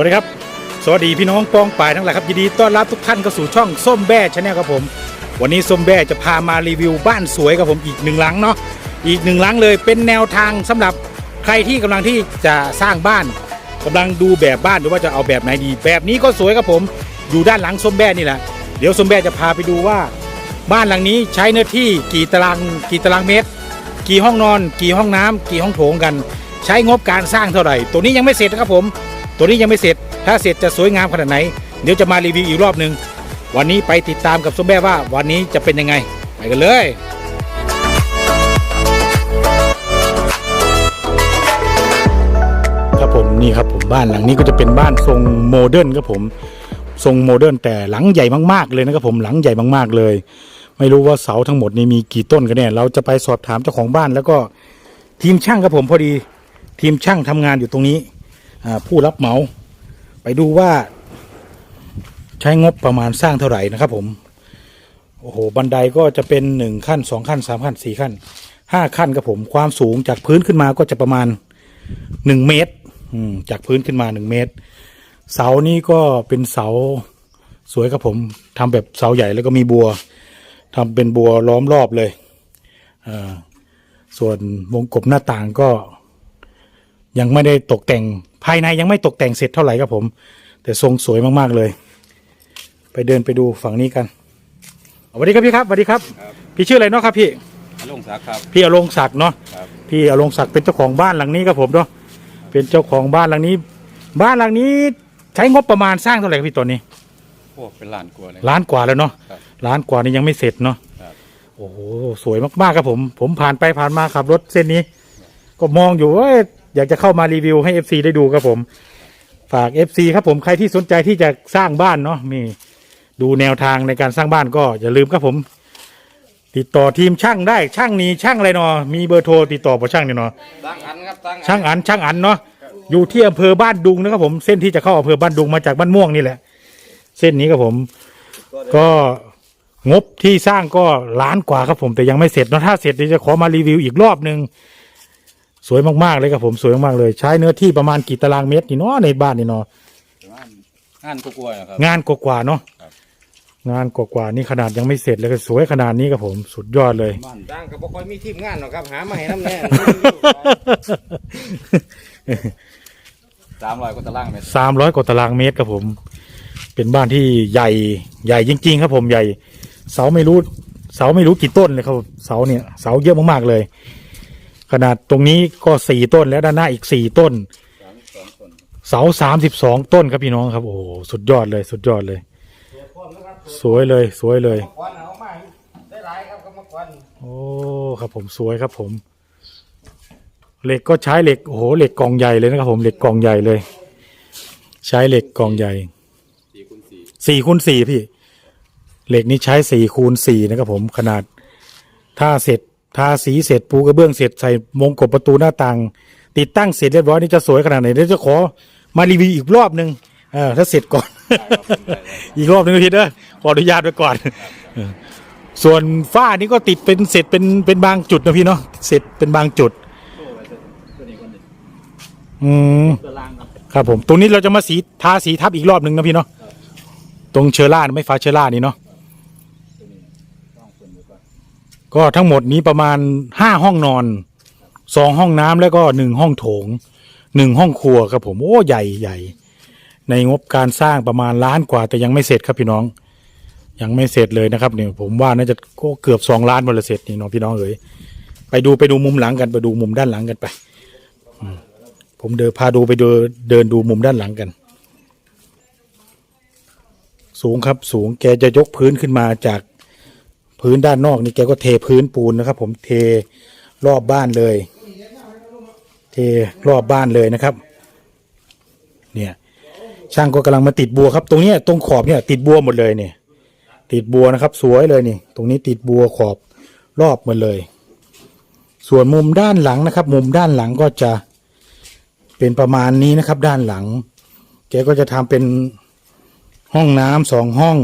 สวัสดีครับ สวัสดีพี่น้องปองป่ายทั้งหลายครับยินดีต้อนรับทุกท่านเข้าสู่ช่องส้มแบ้ชาแนลครับผม วันนี้ส้มแบ้จะพามารีวิวบ้านสวยครับผมอีกหนึ่งหลังเนาะอีกหนึ่งหลังเลยเป็นแนวทางสำหรับใครที่กำลังที่จะสร้างบ้านกำลังดูแบบบ้านหรือว่าจะเอาแบบไหนดี แบบนี้ก็สวยครับผม อยู่ด้านหลังส้มแบ้นี่แหละเดี๋ยวส้มแบ้จะพาไปดูว่า บ้านหลังนี้ใช้เนื้อที่กี่ตารางกี่ตารางเมตร กี่ห้องนอน กี่ห้องน้ำกี่ห้องโถงกัน ใช้งบการสร้างเท่าไหร่ ตัวนี้ยังไม่เสร็จนะครับผม ตัวนี้ยังไม่เสร็จ ถ้าเสร็จจะสวยงามขนาดไหน เดี๋ยวจะมารีวิวอีกรอบหนึ่งวันนี้ไปติดตามกับส้มแม่ว่าวันนี้จะเป็นยังไง ไปกันเลยครับผมนี่ครับผมบ้านหลังนี้ก็จะเป็นบ้านทรงโมเดิร์นครับผมทรงโมเดิร์นแต่หลังใหญ่มากๆเลยนะครับผมหลังใหญ่มากๆเลย ไม่รู้ว่าเสาทั้งหมดนี้มีกี่ต้นกันเนี่ยเราจะไปสอบถามเจ้าของบ้านแล้วก็ทีมช่างครับผมพอดี ทีมช่างทำงานอยู่ตรงนี้ ผู้รับเหมา ไปดูว่าใช้งบประมาณสร้างเท่าไหร่นะครับผมโอ้โหบันไดก็จะเป็นหนึ่งขั้นสองขั้นสามขั้นสี่ขั้นห้าขั้นครับผมความสูงจากพื้นขึ้นมาก็จะประมาณหนึ่งเมตรจากพื้นขึ้นมาหนึ่งเมตร เสานี้ก็เป็นเสาสวยครับผมทำแบบเสาใหญ่แล้วก็มีบัวทำเป็นบัวล้อมรอบเลยส่วนวงกบหน้าต่างก็ยังไม่ได้ตกแต่งายในยังไม่ตกแต่งเสร็จเท่าไหร่ครับผม แต่ทรงสวยมากๆเลย ไปเดินไปดูฝั่งนี้กันสวัสดีครับพี่ครับสวัสดีครับ ครับ พี่ชื่ออะไรเนาะครับพี่ ลุงศักดิ์ครับ พี่อลงศักดิ์เนาะครับ พี่อลงศักดิ์เป็นเจ้าของบ้านหลังนี้ครับผมเนาะเป็นเจ้าของบ้านหลังนี้ บ้านหลังนี้ใช้งบประมาณสร้างเท่าไหร่ครับพี่ตอนนี้โอ้เป็นล้านกว่าเลย ล้านกว่าแล้วเนาะครับล้านกว่านี่ยังไม่เสร็จเนาะครับ โอ้โหสวยมากๆครับผม ผมผ่านไปผ่านมาขับรถเส้นนี้ ก็มองอยู่ว่าอยากจะเข้ามารีวิวให้ FC ได้ดูครับผม ฝาก FC ครับผมใครที่สนใจที่จะสร้างบ้านเนาะมีดูแนวทางในการสร้างบ้านก็อย่าลืมครับผม ติดต่อทีมช่างได้ช่างนี้ช่างอะไรเนาะมีเบอร์โทรติดต่อพอช่างเนี่ยเนาะตั้งอันครับตั้งช่างอันช่างอันเนาะอยู่ที่อำเภอบ้านดุงนะครับผมเส้นที่จะเข้าอำเภอบ้านดุงมาจากบ้านม่วงนี่แหละ เส้นนี้ครับผม ก็งบที่สร้างก็ล้านกว่าครับผมแต่ยังไม่เสร็จเนอะถ้าเสร็จเดี๋ยวจะขอมารีวิวอีกรอบหนึ่ง สวยมากๆเลยครับผมสวยมากๆเลย ใช้เนื้อที่ประมาณกี่ตารางเมตรนี่เนาะในบ้านนี่เนาะงานกลัวๆนะครับ งานกว่าๆเนาะครับ งานกว่าๆนี่ขนาดยังไม่เสร็จเลยก็สวยขนาดนี้ครับผมสุดยอดเลย บ้านตั้งก็บ่ค่อยมีทีมงานหรอกครับ หามาให้น้ำแน่สามร้อยกว่าตารางเมตรสามร้อยกว่าตารางเมตรครับผม เป็นบ้านที่ใหญ่ใหญ่จริง ๆ ครับผมใหญ่ เสาไม่รู้ เสาไม่รู้กี่ต้นเลยครับผมเสาเนี่ยเสาเยอะมากๆเลย ขนาดตรงนี้ก็สี่ต้นแล้วด้านหน้าอีกสี่ต้น สามสองคนเสาสามสิบสองต้นครับพี่น้องครับ โอ้โหสุดยอดเลยสุดยอดเลยสวยเลยสวยเลยควันเอามาได้หลายครับก็มาควันโอ้ครับผมสวยครับผม เหล็กก็ใช้เหล็กโอ้โหเหล็กกองใหญ่เลยนะครับ ผมเหล็กกองใหญ่เลย ใช้เหล็กกองใหญ่สี่คูณสี่สี่คูณสี่พี่ เหล็กนี้ใช้สี่คูณสี่นะครับ ผมขนาด ถ้าเสร็จ ทาสีเสร็จปูกระเบื้องเสร็จใส่มงกบประตูหน้าต่าง ติดตั้งเสร็จเรียบร้อยนี่จะสวยขนาดไหนเดี๋ยวจะขอมารีวิวอีกรอบหนึ่งเออถ้าเสร็จก่อน อีกรอบหนึ่งพี่เด้อขออนุญาตไว้ก่อน ส่วนฝ้านี่ก็ติดเป็นเสร็จเป็นเป็นบางจุดนะพี่เนาะเสร็จเป็นบางจุดอืมตารางครับครับผม ตรงนี้เราจะมาสีทาสีทับอีกรอบหนึ่งนะพี่เนาะตรงเชอร่าไม่ฟ้าเชอร่านี่เนาะ ตัวนี้ต้องคนอยู่ก่อน ก็ทั้งหมดนี้ประมาณห้าห้องนอนสองห้องน้ำแล้วก็หนึ่งห้องโถงหนึ่งห้องครัวครับผมโอ้ใหญ่ใหญ่ ในงบการสร้างประมาณล้านกว่าแต่ยังไม่เสร็จครับพี่น้อง ยังไม่เสร็จเลยนะครับเนี่ยผมว่าน่าจะก็เกือบสองล้านบนละเสร็จนี่น้องพี่น้องเอ๋ยไปดูไปดูมุมหลังกันไปดูมุมด้านหลังกันไปผมเดินพาดูไปเดินเดินดูมุมด้านหลังกัน สูงครับสูงแกจะยกพื้นขึ้นมาจาก พื้นด้านนอกนี่แกก็เทพื้นปูนนะครับ ผมเทรอบบ้านเลย เทรอบบ้านเลยนะครับ เนี่ยช่างก็กำลังมาติดบัวครับ ตรงเนี้ยตรงขอบเนี่ย ติดบัวหมดเลยเนี่ยติดบัวนะครับ สวยเลยนี่ ตรงนี้ติดบัวขอบรอบหมดเลย ส่วนมุมด้านหลังนะครับ มุมด้านหลังก็จะเป็นประมาณนี้นะครับ ด้านหลัง แกก็จะทำเป็นห้องน้ำสองห้อง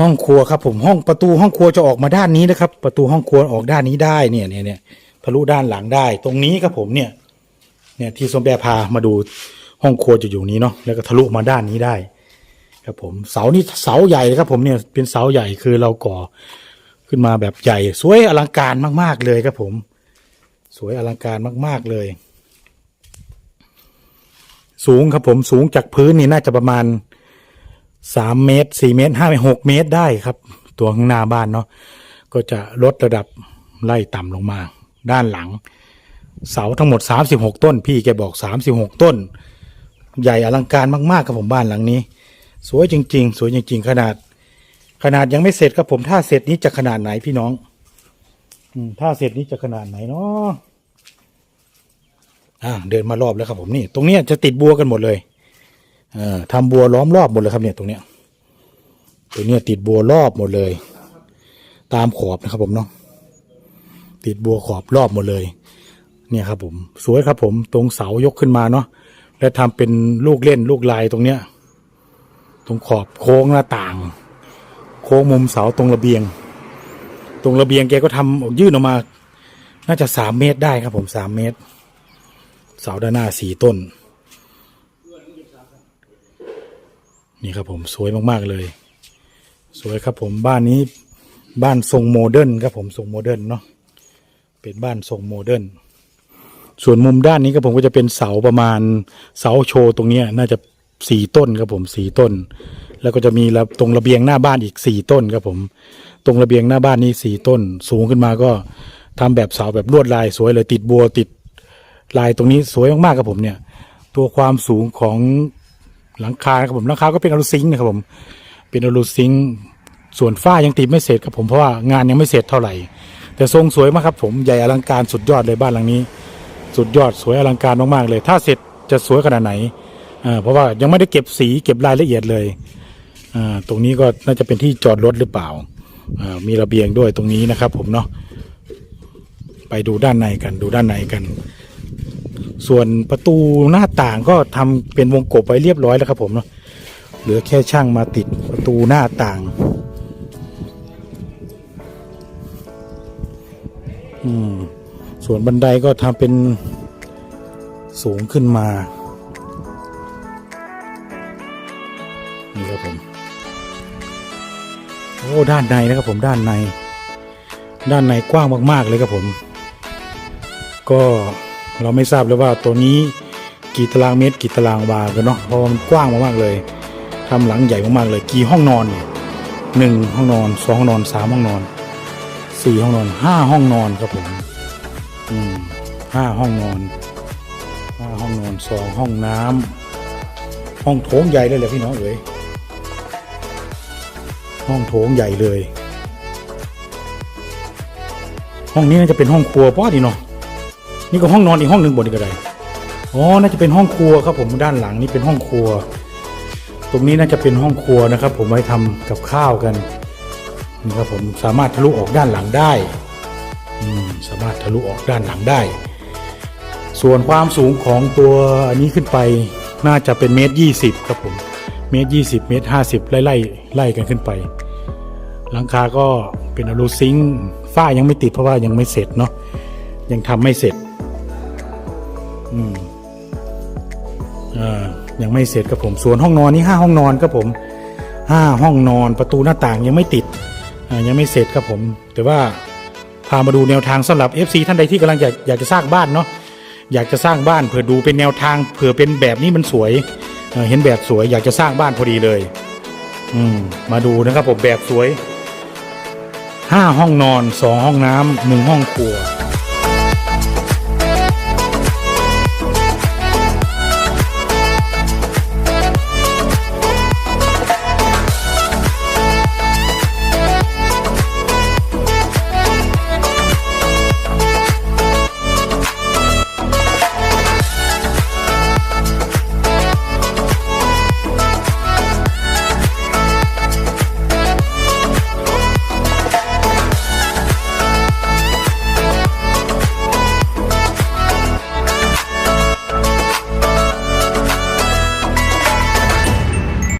ห้องครัวครับผมห้องประตูห้องครัวจะออกมาด้านนี้นะครับ ประตูห้องครัวออกด้านนี้ได้เนี่ยเนี่ยเนี่ยทะลุด้านหลังได้ ตรงนี้ครับผมเนี่ยเนี่ยที่สมแบพามาดูห้องครัวจะอยู่นี้เนาะแล้วก็ทะลุมาด้านนี้ได้ ครับผมเสานี่เสาใหญ่ครับ ผมเนี่ยเป็นเสาใหญ่คือเราก่อขึ้นมาแบบใหญ่ สวยอลังการมาก ๆเลยครับผม สวยอลังการมาก ๆเลย สูงครับผมสูงจากพื้นนี่น่าจะประมาณ สามเมตรสี่เมตรห้าเมตรหกเมตรได้ครับ ตัวข้างหน้าบ้านเนาะก็จะลดระดับไล่ต่ำลงมา ด้านหลัง เสาทั้งหมด 36 ต้น พี่แกบอก 36 ต้น ใหญ่อลังการมากๆครับผมบ้านหลังนี้ สวยจริง ๆ สวยจริง ๆ ขนาด ขนาดยังไม่เสร็จครับผมถ้าเสร็จนี้จะขนาดไหนพี่น้องอถ้าเสร็จนี้จะขนาดไหนเนาะอ่าเดินมารอบแล้วครับผมนี่ ตรงนี้จะติดบัวกันหมดเลย ทำบัวล้อมรอบหมดเลยครับเนี่ยตรงเนี้ยตรงเนี้ยติดบัวรอบหมดเลย ตามขอบนะครับผมเนาะติดบัวขอบรอบหมดเลย เนี่ยครับ ผมสวยครับ ผมตรงเสายกขึ้นมาเนาะและทำเป็นลูกเล่นลูกลายตรงเนี้ย ตรงขอบโค้งหน้าต่าง โค้งมุมเสาตรงระเบียง ตรงระเบียงแกก็ทำยื่นออกมา น่าจะสามเมตรได้ครับ ผมสามเมตร เสาด้านหน้าสี่ต้น นี่ครับผมสวยมากๆเลย สวยครับผมบ้านนี้บ้านทรงโมเดิร์นครับผมทรงโมเดิร์นเนาะเป็นบ้านทรงโมเดิร์นส่วนมุมด้านนี้ก็ผมก็จะเป็นเสาประมาณเสาโชว์ตรงนี้น่าจะสี่ต้นครับผมสี่ต้น แล้วก็จะมีระตรงระเบียงหน้าบ้านอีกสี่ต้นครับผม ตรงระเบียงหน้าบ้านนี้สี่ต้น สูงขึ้นมาก็ทำแบบเสาแบบลวดลายสวยเลยติดบัวติดลายตรงนี้สวยมากๆครับผมเนี่ย ตัวความสูงของ หลังคาครับผมหลังคาก็เป็นอลูซิงค์นะครับผม เป็นอลูซิงค์ส่วนฝ้ายังติดไม่เสร็จครับผมเพราะว่างานยังไม่เสร็จเท่าไหร่ แต่ทรงสวยมากครับผมใหญ่อลังการสุดยอดเลยบ้านหลังนี้ สุดยอดสวยอลังการมากๆเลย ถ้าเสร็จจะสวยขนาดไหนเพราะว่ายังไม่ได้เก็บสีเก็บรายละเอียดเลยตรงนี้ก็น่าจะเป็นที่จอดรถหรือเปล่าอ่ามีระเบียงด้วยตรงนี้นะครับผมเนาะไปดูด้านในกันดูด้านในกัน ส่วนประตูหน้าต่างก็ทำเป็นวงกบไว้เรียบร้อยแล้วครับผมเนาะเหลือแค่ช่างมาติดประตูหน้าต่าง อืม ส่วนบันไดก็ทำเป็นสูงขึ้นมา นี่ครับผม โอ้ด้านในนะครับผมด้านใน ด้านในกว้างมาก ๆ เลยครับผม ก็ เราไม่ทราบเลยว่าตัวนี้กี่ตารางเมตรกี่ตารางวากันเนาะเพราะมันกว้างมากๆเลยทำหลังใหญ่มากๆเลยกี่ห้องนอนเนี่ยหนึ่งห้องนอนสองห้องนอนสามห้องนอนสี่ห้องนอนห้าห้องนอนครับผมอืมห้าห้องนอนห้าห้องนอนสองห้องน้ำห้องโถงใหญ่เลยแหละพี่น้องเอ๋ยห้องโถงใหญ่เลย ห้องนี้น่าจะเป็นห้องครัวป้อดีเนาะ นี่ก็ห้องนอนอีกห้องหนึ่งบนอีกอะไรอ๋อน่าจะเป็นห้องครัวครับผมด้านหลังนี่เป็นห้องครัว ตรงนี้น่าจะเป็นห้องครัวนะครับ ผมไว้ทำกับข้าวกันนี่ครับผมสามารถทะลุออกด้านหลังได้อืสามารถทะลุออกด้านหลังได้ ส่วนความสูงของตัวอันนี้ขึ้นไปน่าจะเป็นเมตรยี่สิบครับผมเมตรยี่สิบเมตรห้าสิบไล่ไล่ไล่กันขึ้นไป หลังคาก็เป็นอลูซิงค์ฝ้ายังไม่ติดเพราะว่ายังไม่เสร็จเนาะยังทำไม่เสร็จ อืมอ่ายังไม่เสร็จครับผม ส่วนห้องนอนนี่ห้าห้องนอนครับผมห้าห้องนอนประตูหน้าต่างยังไม่ติดอ่ายังไม่เสร็จครับผม แต่ว่าพามาดูแนวทางสำหรับ FC ท่านใดที่กำลังอยากอยากจะสร้างบ้านเนาะอยากจะสร้างบ้านเผื่อดูเป็นแนวทางเผื่อเป็นแบบนี้มันสวยเอ่อเห็นแบบสวยอยากจะสร้างบ้านพอดีเลย อืมมาดูนะครับผมแบบสวยห้าห้องนอนสองห้องน้ำหนึ่งห้องครัว